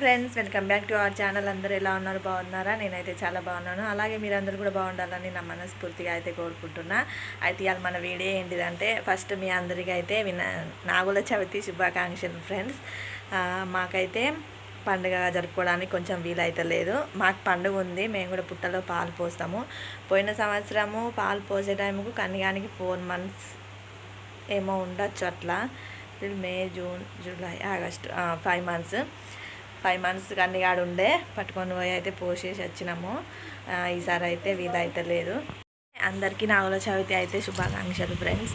Friends welcome back to our channel. అందరూ ఎలా ఉన్నారు? బాగున్నారా? నేనైతే చాలా బాగున్నాను. అలాగే మీరందరూ కూడా బాగుండాలని నా మనస్ఫూర్తిగా అయితే కోరుకుంటున్నా. అయితే ఇవాళ మన వీడియో ఏంటిదంటే ఫస్ట్ మీ అందరికీ అయితే విన నాగుల చవితి శుభాకాంక్షలు ఫ్రెండ్స్. మాకైతే పండుగ జరుపుకోవడానికి కొంచెం వీలైతే లేదు. మాకు పండుగ ఉంది. మేము కూడా పుట్టలో పాలు పోస్తాము. పోయిన సంవత్సరము పాలు పోసే టైంకు కన్యానికి ఫోర్ మంత్స్ ఏమో ఉండొచ్చు అట్లా. May June July August five months. Five months కన్నిగాడు ఉండే పట్టుకొని పోయి అయితే పోసేసి వచ్చినాము. ఈసారి అయితే వీలైతే లేదు. అందరికీ నాగుల చవితి అయితే శుభాకాంక్షలు ఫ్రెండ్స్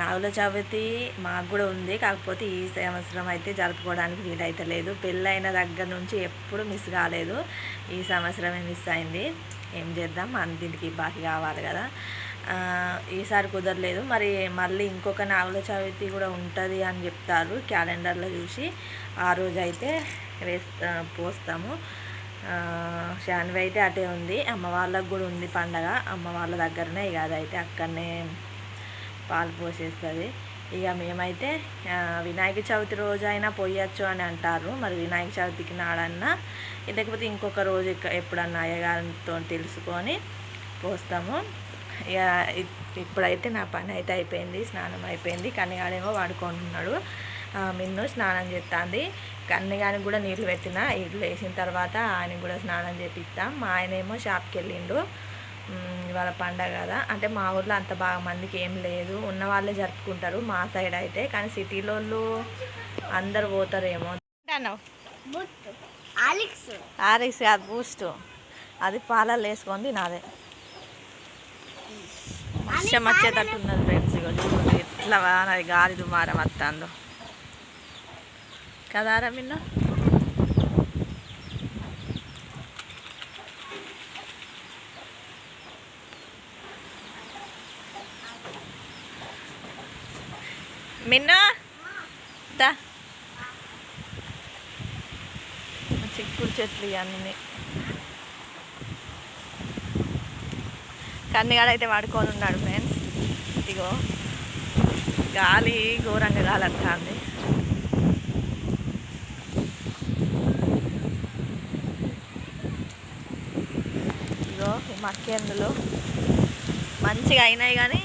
నాగుల చవితి మాకు కూడా ఉంది కాకపోతే ఈ సంవత్సరం అయితే జరుపుకోవడానికి వీలైతే లేదు. పెళ్ళైన దగ్గర నుంచి ఎప్పుడు మిస్ కాలేదు. ఈ సంవత్సరమే మిస్ అయింది. ఏం చేద్దాం? అన్నింటికి బాకీ కావాలి కదా. ఈసారి కుదరలేదు. మరి మళ్ళీ ఇంకొక నాగుల చవితి కూడా ఉంటుంది అని చెప్తారు క్యాలెండర్లో చూసి. ఆ రోజు అయితే వేస్తా పోస్తాము. శాన్వి అయితే అటే ఉంది. అమ్మ వాళ్ళకు కూడా ఉంది పండగ. అమ్మ వాళ్ళ దగ్గరనే ఇక అదైతే అక్కడనే పాలు పోసేస్తుంది. ఇక మేమైతే వినాయక చవితి రోజు అయినా పోయొచ్చు అని అంటారు. మరి వినాయక చవితికి నాడన్నా లేకపోతే ఇంకొక రోజు ఎప్పుడన్నా అయ్యగారితో తెలుసుకొని పోస్తాము. ఇప్పుడైతే నా పని అయితే అయిపోయింది స్నానం అయిపోయింది. కన్నిగాడేమో వాడుకుంటున్నాడు మిన్ను స్నానం చేస్తుంది కన్నిగానికి కూడా నీళ్ళు పెట్టిన ఇల్లు వేసిన తర్వాత ఆయనకి కూడా స్నానం చేపిస్తాం మా ఆయన ఏమో షాప్కి వెళ్ళిండు ఇవాళ పండగ కదా. అంటే మా ఊర్లో అంత బాగా మందికి ఏం లేదు. ఉన్న వాళ్ళే జరుపుకుంటారు మా సైడ్ అయితే. కానీ సిటీలో అందరు పోతారేమో. ఆర్ఎక్స్ కాదు బూస్ట్. అది పాలల్లో వేసుకొని నాదే వర్షం వచ్చేటట్టు ఉన్నది ఫ్రెండ్స్ ఇగో చూడండి ఎట్లా వాన గాలి దుమారం వస్తుందో కదారా మిన్న? మిన్న? చిక్కుడు చెట్లు ఇవన్నీ కన్నిగాడైతే వాడుకొని ఉన్నాడు ఫ్రెండ్స్ ఇదిగో గాలి ఘోరంగా గాలి వస్తుంది ఇగో ఈ మక్కెందులు మంచిగా అయినాయి కానీ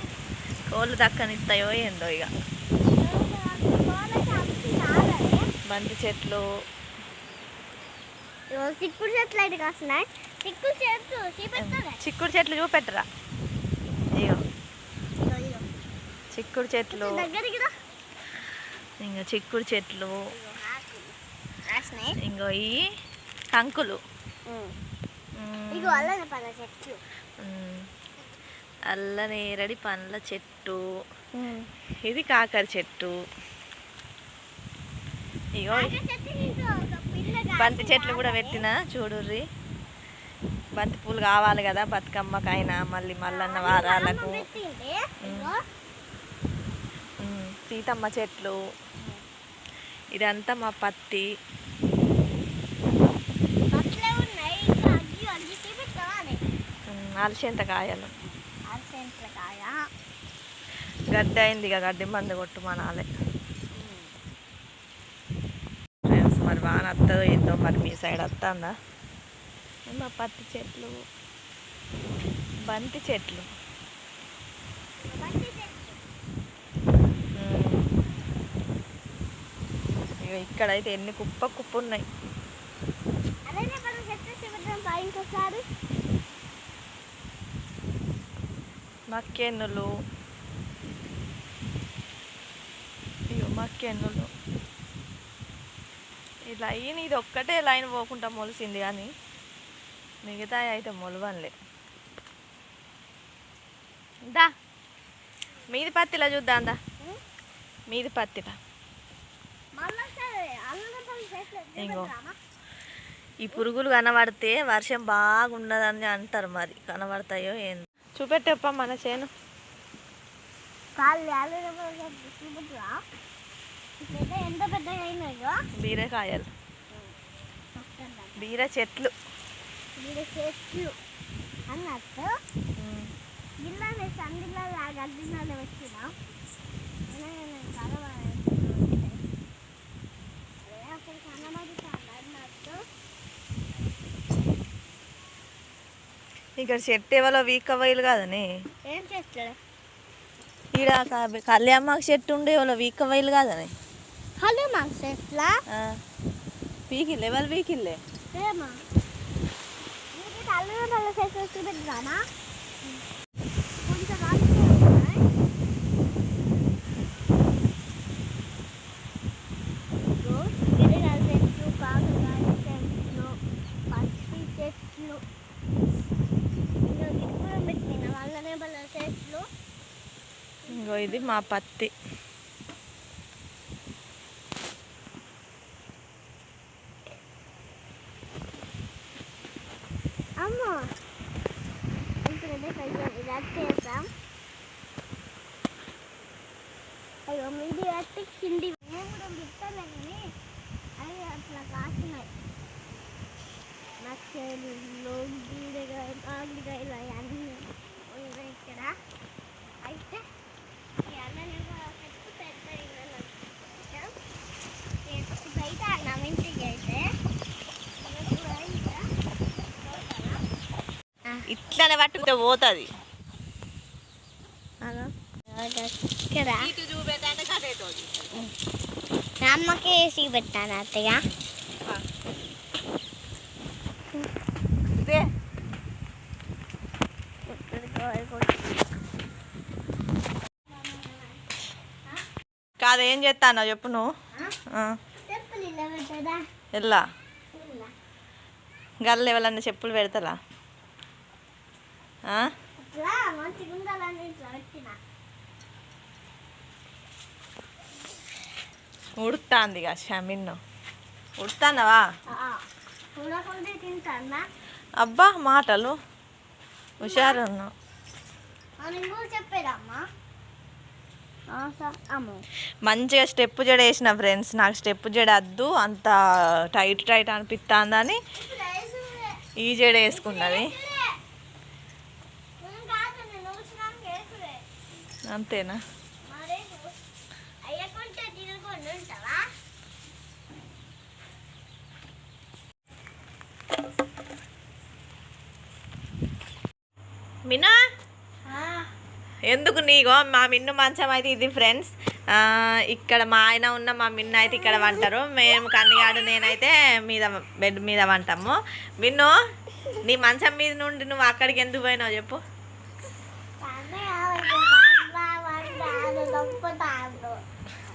కోళ్ళు దక్కనిస్తాయో ఏందో ఇక బంతి చెట్లు. సిక్కుడు చెట్లు అయితే కాస్తున్నాయి. చిక్కుడు చెట్లు చూపెట్టరా. ఇగో. చిక్కుడు చెట్లు. ఇంకా చిక్కుడు చెట్లు. ఇంకో ఈ కంకులు. మ్మ్. ఇగో అల్లనే పళ్ళ చెట్లు మ్మ్. అల్ల నేరడి పండ్ల చెట్టు. ఇది కాకర చెట్టు. ఇగో. బంతి చెట్లు కూడా పెట్టిన? చూడుర్రి. బంతి పూలు కావాలి కదా బతుకమ్మకైనా మళ్ళీ మల్లన్న వారాలకు. మ్మ్. సీతమ్మ చెట్లు. ఇదంతా మా పత్తి. అలసంత కాయలు గడ్డి అయింది ఇక గడ్డి మందు కొట్టు మనాలే ఫ్రెండ్స్ మరి వాన వస్తుందో ఏందో మరి మీ సైడ్ వస్తుందా మా పత్తి చెట్లు. బంతి చెట్లు. ఇక్కడైతే ఎన్ని కుప్ప కుప్ప ఉన్నాయి మక్కెన్నులు. ఇగో మక్కెన్నులు. ఈ లైన్ ఇది ఒక్కటే లైన్ పోకుండా మొలిసింది కానీ. మిగతా అయితే మొలవన్లే దా. మీది పత్తిలా చూద్దాం దా. మీది పత్తిలా. చూపెట్టామా ఈ పురుగులు కనబడితే వర్షం బాగున్నదని అంటారు మరి. కనబడతాయో ఏందో. చూపెట్టప్ప మన చేను. బీరకాయలు. బీర చెట్లు. చెట్లు అన్నట్టు. అక్కడ అన్నట్టు ఇక్కడ చెట్టు ఎవరో వీక్ అవ్వాలి కదనే. ఏం చెట్లు ఈడ కళ్యాణమాకు చెట్టు ఉండే వాళ్ళ వీక్ అవ్వాలి కాదని. కళ్యాణమాకు చెట్ల? వీకిల్ ఎవరు ఇల్లే ఏమా. నీకు తల్లి తల్లి చెట్లు కొంచెం రాలిపోయి ఉన్నాయి. ఇదిగో చెట్లు కాకరకాయ చెట్లు పచ్చి చెట్లు ఇంకా ఇప్పుడు పెట్టిన వాళ్ళనే బల చెట్లు ఇంకో ఇది మా పత్తి అమ్మో ఇప్పుడైతే కొంచెం ఇలా చేసాం అయ్యో మీది కట్టి కింది నేను కూడా విత్తనని అవి అట్లా కాసినాయి నచ్చలు బీడకాయలు ఆగికాయలు అవన్నీ ఉన్నాయి ఇక్కడ. అయితే ఈ పెద్ద బయట అన్నం ఇంటికి అయితే ఇట్లనే పట్టుకుంటే పోతుంది ఇక్కడ అమ్మకి వేసి పెట్టాను అత్తయ్య. కాదు ఏం చేస్తానో చెప్పు నువ్వు. ఎల్లా. గల్ల ఎవరన్నా చెప్పులు పెడతారా ఆ? అట్లా మంచిగా ఉండాలని ఇట్లా పెట్టిన ఉడుతాంది ఇక షమిన్ను. ఉడుతున్నావా? అబ్బా మాటలు. హుషారు ఉన్నావు మంచిగా స్టెప్ జడ వేసిన ఫ్రెండ్స్. నాకు స్టెప్ జడ వద్దు. అంత టైట్ టైట్ అనిపిస్తుందని ఈ జడ వేసుకున్నది. అంతేనా? మిన్నా? మినా ఎందుకు నీగో? మా మిన్ను మంచం అయితే ఇది ఫ్రెండ్స్ ఇక్కడ మా ఆయన ఉన్న మా మిన్ను అయితే ఇక్కడ వంటారు. మేము కన్నిగాడు నేనైతే మీద బెడ్ మీద వంటాము. మిన్ను నీ మంచం మీద నుండి నువ్వు అక్కడికి ఎందుకు పోయినావు చెప్పు.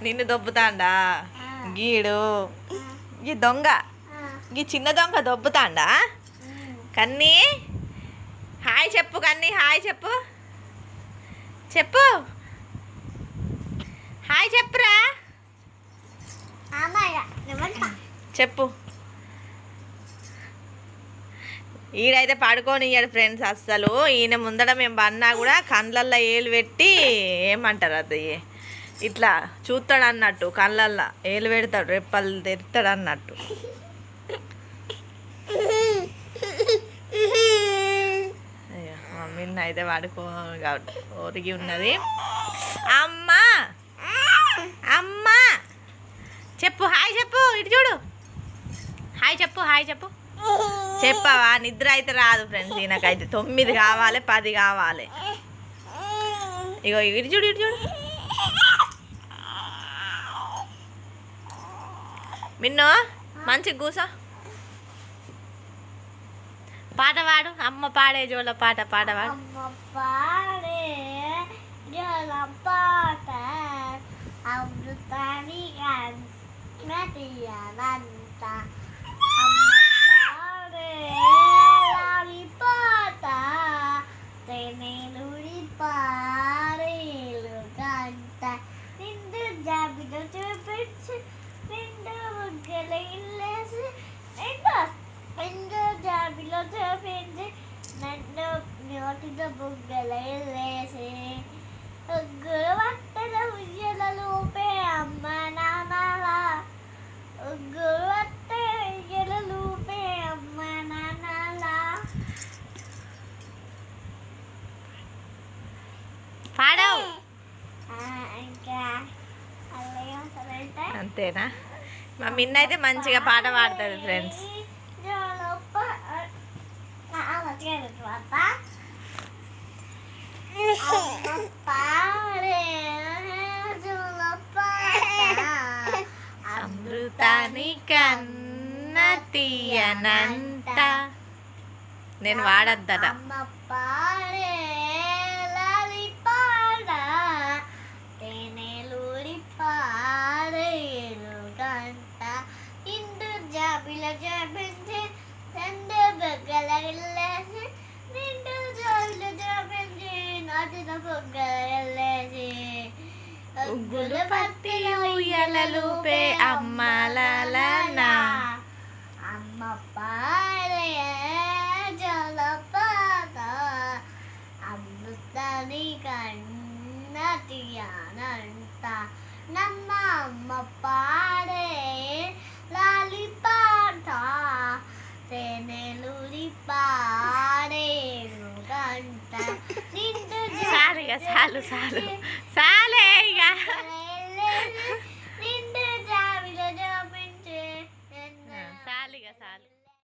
నిన్ను దొబ్బుతాండా? గీడు. ఈ దొంగ. ఈ చిన్న దొంగ దొబ్బుతాండా? కన్నీ? హాయ్ చెప్పు కన్నీ హాయ్ చెప్పు. చెప్పు. హాయ్ చెప్పురా. చెప్పు. ఈడైతే పడుకోనియ్యాడు ఫ్రెండ్స్ అస్సలు. ఈయన ముందర మేము బన్నా కూడా కళ్ళల్లో ఏలు పెట్టి ఏమంటారు అది? ఇట్లా చూస్తాడు అన్నట్టు కళ్ళల్లో ఏలు పెడతాడు రెప్పలు తెరుతాడు అన్నట్టు మమ్మీని మమ్మీ అయితే పడుకో ఒరిగి ఉన్నది. అమ్మా! అమ్మా! చెప్పు హాయ్ చెప్పు ఇటు చూడు. హాయ్ చెప్పు హాయ్ చెప్పు. చెప్పవా నిద్ర అయితే రాదు ఫ్రెండ్స్ ఈయనకైతే తొమ్మిది కావాలి పది కావాలి. ఇగో ఇటు చూడు ఇటు చూడు. మిన్ను మంచి కూసో పాట పాడు అమ్మ పాడే జోల పాట పాట పాడు పాడే పాట అమృతాని తీయాలంట అమ్మ పాడే లాలి పాట తేనెలుడి పారేలు గంట నిండు జాబిలో చూపించి నిండు ముగ్గల ఇల్లేసి నిండు నిండు జాబిలో చూపించి నన్ను నోటితో బుగ్గల ఇల్లేసి ముగ్గురు వట్టల ఉయ్యల లోపే అమ్మ నాన్నల ముగ్గురు వట్ట ఉయ్యల లోపే అమ్మ నాన్నల పాడవు ఇంకా అంతేనా మా మిన్న అయితే మంచిగా పాట పాడుతుంది ఫ్రెండ్స్ మంచిగా తర్వాత అమ్మ పాడే జోలపాట. అమృతాని కన్న తీయనంట నేను వాడద్దట. అమ్మ పాడే లాలి పాడ తేనెలూరి పాడేలు గంట ఇందు జాబిల జాబించి రెండు బొగ్గల ఉగ్గులు పట్టి ఉయ్యలలుపే అమ్మలలనా. అమ్మ పాడే జలపాత అమృతాని కన్న తీయనంట. నమ్మ అమ్మ పాడే లాలి పాట తేనెలూరి పాడేను గంట నిండు చాలు చాలు. చాలు చాలే ఇక వెళ్ళేసి